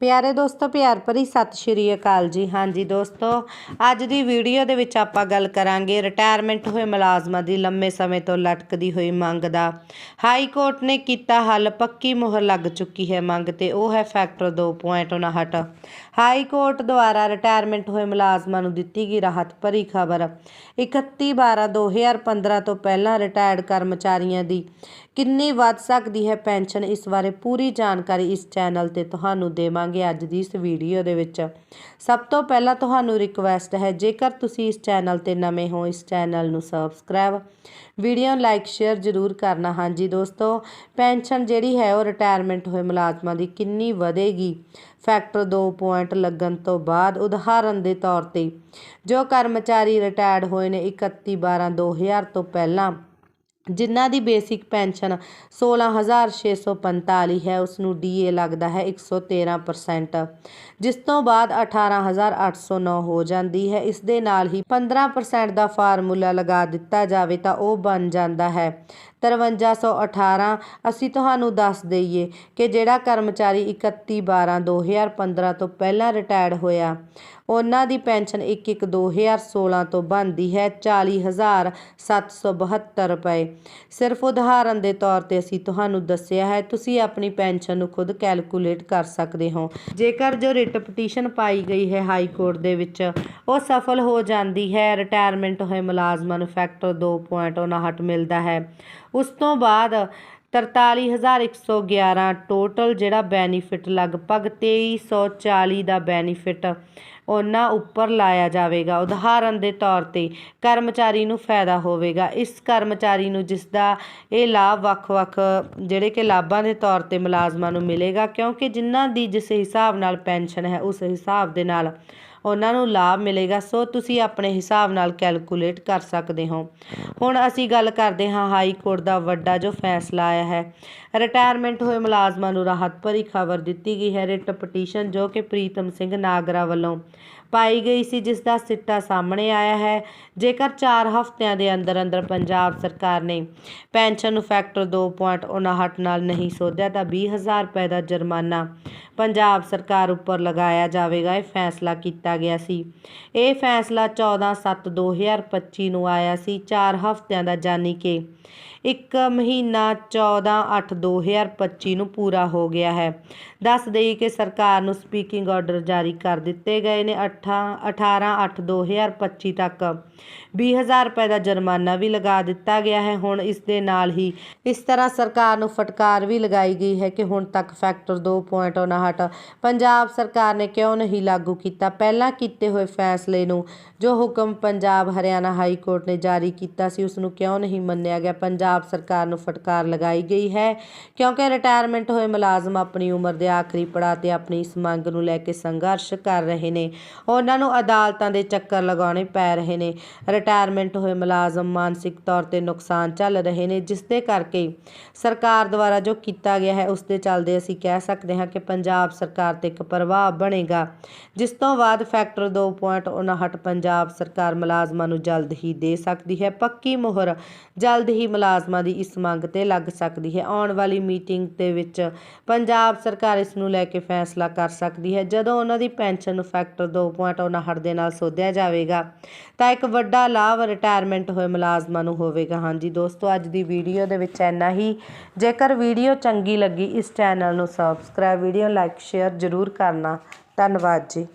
ਪਿਆਰੇ ਦੋਸਤੋ, ਪਿਆਰ ਭਰੀ ਸਤਿ ਸ਼੍ਰੀ ਅਕਾਲ ਜੀ। ਹਾਂਜੀ ਦੋਸਤੋ, ਅੱਜ ਦੀ ਵੀਡੀਓ ਦੇ ਵਿੱਚ ਆਪਾਂ ਗੱਲ ਕਰਾਂਗੇ ਰਿਟਾਇਰਮੈਂਟ ਹੋਏ ਮੁਲਾਜ਼ਮਾਂ ਦੀ, ਲੰਮੇ ਸਮੇਂ ਤੋਂ ਲਟਕਦੀ ਹੋਈ ਮੰਗ ਦਾ। ਹਾਈ ਕੋਰਟ ਨੇ ਕੀਤਾ ਹੱਲ, ਪੱਕੀ ਮੁਹਰ ਲੱਗ ਚੁੱਕੀ ਹੈ ਮੰਗ ਤੇ, ਉਹ ਹੈ ਫੈਕਟਰ 2.59 ਹਾਈ ਕੋਰਟ ਦੁਆਰਾ ਰਿਟਾਇਰਮੈਂਟ ਹੋਏ ਮੁਲਾਜ਼ਮਾਂ ਨੂੰ ਦਿੱਤੀ ਗਈ ਰਾਹਤ ਭਰੀ ਖਬਰ। 31 12 2015 ਤੋਂ ਪਹਿਲਾਂ ਰਿਟਾਇਰਡ ਕਰਮਚਾਰੀਆਂ ਦੀ ਕਿੰਨੀ ਵੱਧ ਸਕਦੀ ਹੈ ਪੈਨਸ਼ਨ? ਇਸ ਬਾਰੇ ਪੂਰੀ ਜਾਣਕਾਰੀ ਇਸ ਚੈਨਲ ਤੇ ਤੁਹਾਨੂੰ ਦੇਵਾਂਗੇ ਅੱਜ ਦੀ ਇਸ ਵੀਡੀਓ ਦੇ ਵਿੱਚ। ਸਭ ਤੋਂ ਪਹਿਲਾਂ ਤੁਹਾਨੂੰ ਰਿਕਵੈਸਟ ਹੈ, ਜੇਕਰ ਤੁਸੀਂ ਇਸ ਚੈਨਲ ਤੇ ਨਵੇਂ ਹੋ, ਇਸ ਚੈਨਲ ਨੂੰ ਸਬਸਕ੍ਰਾਈਬ ਵੀਡੀਓ ਲਾਈਕ ਸ਼ੇਅਰ ਜ਼ਰੂਰ ਕਰਨਾ। ਹਾਂਜੀ ਦੋਸਤੋ, ਪੈਨਸ਼ਨ ਜਿਹੜੀ ਹੈ ਉਹ ਰਿਟਾਇਰਮੈਂਟ ਹੋਏ ਮੁਲਾਜ਼ਮਾਂ ਦੀ ਕਿੰਨੀ ਵਧੇਗੀ? ਫੈਕਟਰ 2 ਪੁਆਇੰਟ ਲੱਗਣ ਤੋਂ ਬਾਅਦ ਉਦਾਹਰਨ ਦੇ ਤੌਰ ਤੇ ਜੋ ਕਰਮਚਾਰੀ ਰਿਟਾਇਰਡ ਹੋਏ ਨੇ 31 12 2000 ਤੋਂ ਪਹਿਲਾਂ ਜਿਨ੍ਹਾਂ ਦੀ ਬੇਸਿਕ ਪੈਨਸ਼ਨ 16645 ਹੈ ਉਸ ਨੂੰ ਡੀਏ ਲੱਗਦਾ ਹੈ 113% ਜਿਸ ਤੋਂ ਬਾਅਦ 18809 ਹੋ ਜਾਂਦੀ ਹੈ। ਇਸ ਦੇ ਨਾਲ ਹੀ 15% ਦਾ ਫਾਰਮੂਲਾ ਲਗਾ ਦਿੱਤਾ ਜਾਵੇ ਤਾਂ ਉਹ ਬਣ ਜਾਂਦਾ ਹੈ। 5318 ਅਸੀਂ ਤੁਹਾਨੂੰ ਦੱਸ ਦਈਏ ਕਿ ਜਿਹੜਾ ਕਰਮਚਾਰੀ 31 12 2015 ਤੋਂ ਪਹਿਲਾਂ ਰਿਟਾਇਰਡ ਹੋਇਆ, ਉਹਨਾਂ ਦੀ ਪੈਨਸ਼ਨ 1 1 2016 ਤੋਂ ਬਣਦੀ ਹੈ 40772 ਰੁਪਏ। ਸਿਰਫ ਉਦਾਹਰਨ ਦੇ ਤੌਰ ਤੇ ਅਸੀਂ ਤੁਹਾਨੂੰ ਦੱਸਿਆ ਹੈ, ਤੁਸੀਂ ਆਪਣੀ ਪੈਨਸ਼ਨ ਨੂੰ ਖੁਦ ਕੈਲਕੂਲੇਟ ਕਰ ਸਕਦੇ ਹੋ। ਜੇਕਰ ਜੋ ਰਿਟ ਪਟੀਸ਼ਨ ਪਾਈ ਗਈ ਹੈ ਹਾਈ ਕੋਰਟ ਦੇ ਵਿੱਚ, ਉਹ ਸਫਲ ਹੋ ਜਾਂਦੀ ਹੈ। ਰਿਟਾਇਰਮੈਂਟ ਹੋਏ ਮੁਲਾਜ਼ਮਾਂ ਨੂੰ ਫੈਕਟਰ 2.59 ਮਿਲਦਾ ਹੈ। ਉਸ ਤੋਂ ਬਾਅਦ 43111 ਟੋਟਲ ਜਿਹੜਾ ਬੈਨੀਫਿਟ ਲਗਭਗ 2340 ਦਾ ਬੈਨੀਫਿਟ ਉਹਨਾਂ ਉੱਪਰ ਲਾਇਆ ਜਾਵੇਗਾ। ਉਦਾਹਰਨ ਦੇ ਤੌਰ ਤੇ ਕਰਮਚਾਰੀ ਨੂੰ ਫਾਇਦਾ ਹੋਵੇਗਾ। ਇਸ ਕਰਮਚਾਰੀ ਨੂੰ ਜਿਸ ਦਾ ਇਹ ਲਾਭ ਵੱਖ-ਵੱਖ ਜਿਹੜੇ ਕਿ ਲਾਭਾਂ ਦੇ ਤੌਰ ਤੇ ਮੁਲਾਜ਼ਮਾਂ ਨੂੰ ਮਿਲੇਗਾ, ਕਿਉਂਕਿ ਜਿਨ੍ਹਾਂ ਦੀ ਜਿਸ ਹਿਸਾਬ ਨਾਲ ਪੈਨਸ਼ਨ ਹੈ, ਉਸ ਹਿਸਾਬ ਦੇ ਨਾਲ ਉਹਨਾਂ ਨੂੰ ਲਾਭ ਮਿਲੇਗਾ। ਸੋ ਤੁਸੀਂ ਆਪਣੇ ਹਿਸਾਬ ਨਾਲ ਕੈਲਕੂਲੇਟ ਕਰ ਸਕਦੇ ਹੋ। ਹੁਣ ਅਸੀਂ ਗੱਲ ਕਰਦੇ ਹਾਂ ਹਾਈ ਕੋਰਟ ਦਾ ਵੱਡਾ ਜੋ ਫੈਸਲਾ ਆਇਆ ਹੈ। ਰਿਟਾਇਰਮੈਂਟ ਹੋਏ ਮੁਲਾਜ਼ਮਾਂ ਨੂੰ ਰਾਹਤ ਭਰੀ ਖਬਰ ਦਿੱਤੀ ਗਈ ਹੈ। ਰਿਟ ਪਟੀਸ਼ਨ ਜੋ ਕਿ ਪ੍ਰੀਤਮ ਸਿੰਘ ਨਾਗਰਾ ਵੱਲੋਂ ਪਾਈ ਗਈ ਸੀ, ਜਿਸ ਦਾ ਸਿੱਟਾ ਸਾਹਮਣੇ ਆਇਆ ਹੈ, ਜੇਕਰ 4 ਹਫ਼ਤਿਆਂ ਦੇ ਅੰਦਰ ਅੰਦਰ ਪੰਜਾਬ ਸਰਕਾਰ ਨੇ ਪੈਨਸ਼ਨ ਨੂੰ ਫੈਕਟਰ 2.59 ਨਾਲ ਨਹੀਂ ਸੋਧਿਆ, ਤਾਂ 20000 ਰੁਪਏ ਦਾ ਜੁਰਮਾਨਾ ਪੰਜਾਬ ਸਰਕਾਰ ਉੱਪਰ ਲਗਾਇਆ ਜਾਵੇਗਾ, ਇਹ ਫੈਸਲਾ ਕੀਤਾ ਗਿਆ ਸੀ। ਇਹ ਫੈਸਲਾ 14/7/2025 ਨੂੰ ਆਇਆ ਸੀ 4 ਹਫ਼ਤਿਆਂ ਦਾ ਜਾਨੀ ਕਿ ਇੱਕ ਮਹੀਨਾ 14 8 2025 ਨੂੰ ਪੂਰਾ ਹੋ ਗਿਆ ਹੈ। ਦੱਸ ਦੇਈ ਕਿ ਸਰਕਾਰ ਨੂੰ ਸਪੀਕਿੰਗ ਆਰਡਰ ਜਾਰੀ ਕਰ ਦਿੱਤੇ ਗਏ ਨੇ 8 18 8 2025 ਤੱਕ। 20000 ਰੁਪਏ ਦਾ ਜੁਰਮਾਨਾ ਵੀ ਲਗਾ ਦਿੱਤਾ ਗਿਆ ਹੈ। ਹੁਣ ਇਸ ਦੇ ਨਾਲ ਹੀ ਇਸ ਤਰ੍ਹਾਂ ਸਰਕਾਰ ਨੂੰ ਫਟਕਾਰ ਵੀ ਲਗਾਈ ਗਈ ਹੈ ਕਿ ਹੁਣ ਤੱਕ ਫੈਕਟਰ 2.59 ਪੰਜਾਬ ਸਰਕਾਰ ਨੇ ਕਿਉਂ ਨਹੀਂ ਲਾਗੂ ਕੀਤਾ? ਪਹਿਲਾਂ ਕੀਤੇ ਹੋਏ ਫੈਸਲੇ ਨੂੰ ਜੋ ਹੁਕਮ ਪੰਜਾਬ ਹਰਿਆਣਾ ਹਾਈ ਕੋਰਟ ਨੇ ਜਾਰੀ ਕੀਤਾ ਸੀ, ਉਸ ਨੂੰ ਕਿਉਂ ਨਹੀਂ ਮੰਨਿਆ ਗਿਆ? ਪੰਜਾਬ ਸਰਕਾਰ ਨੂੰ ਫਟਕਾਰ ਲਗਾਈ ਗਈ ਹੈ। ਕਿਉਂਕਿ ਰਿਟਾਇਰਮੈਂਟ ਹੋਏ ਮੁਲਾਜ਼ਮ ਆਪਣੀ ਉਮਰ ਦੇ ਆਖਰੀ ਪੜਾਅ ਤੇ ਆਪਣੀ ਇਸ ਮੰਗ ਨੂੰ ਲੈ ਕੇ ਸੰਘਰਸ਼ ਕਰ ਰਹੇ ਨੇ। ਉਹਨਾਂ ਨੂੰ ਅਦਾਲਤਾਂ ਦੇ ਚੱਕਰ ਲਗਾਉਣੇ ਪੈ ਰਹੇ ਨੇ। ਰਿਟਾਇਰਮੈਂਟ ਹੋਏ ਮੁਲਾਜ਼ਮ ਮਾਨਸਿਕ ਤੌਰ ਤੇ ਨੁਕਸਾਨ ਚੱਲ ਰਹੇ ਨੇ, ਜਿਸ ਦੇ ਕਰਕੇ ਸਰਕਾਰ ਦੁਆਰਾ ਜੋ ਕੀਤਾ ਗਿਆ ਹੈ, ਉਸ ਦੇ ਚੱਲਦੇ ਅਸੀਂ ਕਹਿ ਸਕਦੇ ਹਾਂ ਕਿ ਪੰਜਾਬ ਪੰਜਾਬ ਸਰਕਾਰ ਤੇ ਇੱਕ ਪ੍ਰਭਾਵ ਬਣੇਗਾ, ਜਿਸ ਤੋਂ ਬਾਅਦ ਫੈਕਟਰ 2.59 ਪੰਜਾਬ ਸਰਕਾਰ ਮੁਲਾਜ਼ਮਾਂ ਨੂੰ ਜਲਦ ਹੀ ਦੇ ਸਕਦੀ ਹੈ। ਪੱਕੀ ਮੁਹਰ ਜਲਦ ਹੀ ਮੁਲਾਜ਼ਮਾਂ ਦੀ ਇਸ ਮੰਗ ਤੇ ਲੱਗ ਸਕਦੀ ਹੈ। ਆਉਣ ਵਾਲੀ ਮੀਟਿੰਗ ਦੇ ਵਿੱਚ ਪੰਜਾਬ ਸਰਕਾਰ ਇਸ ਨੂੰ ਲੈ ਕੇ ਫੈਸਲਾ ਕਰ ਸਕਦੀ ਹੈ। ਜਦੋਂ ਉਹਨਾਂ ਦੀ ਪੈਨਸ਼ਨ ਨੂੰ ਫੈਕਟਰ 2.59 ਦੇ ਨਾਲ ਸੋਧਿਆ ਜਾਵੇਗਾ, ਤਾਂ ਇੱਕ ਵੱਡਾ ਲਾਭ ਰਿਟਾਇਰਮੈਂਟ ਹੋਏ ਮੁਲਾਜ਼ਮਾਂ ਨੂੰ ਹੋਵੇਗਾ। ਹਾਂਜੀ ਦੋਸਤੋ, ਅੱਜ ਦੀ ਵੀਡੀਓ ਦੇ ਵਿੱਚ ਇੰਨਾ ਹੀ। ਜੇਕਰ ਵੀਡੀਓ ਚੰਗੀ ਲੱਗੀ, ਇਸ ਚੈਨਲ ਨੂੰ ਸਬਸਕ੍ਰਾਈਬ ਵੀਡੀਓ ਲਾਈਕ ਸ਼ੇਅਰ ਜ਼ਰੂਰ ਕਰਨਾ। ਧੰਨਵਾਦ ਜੀ।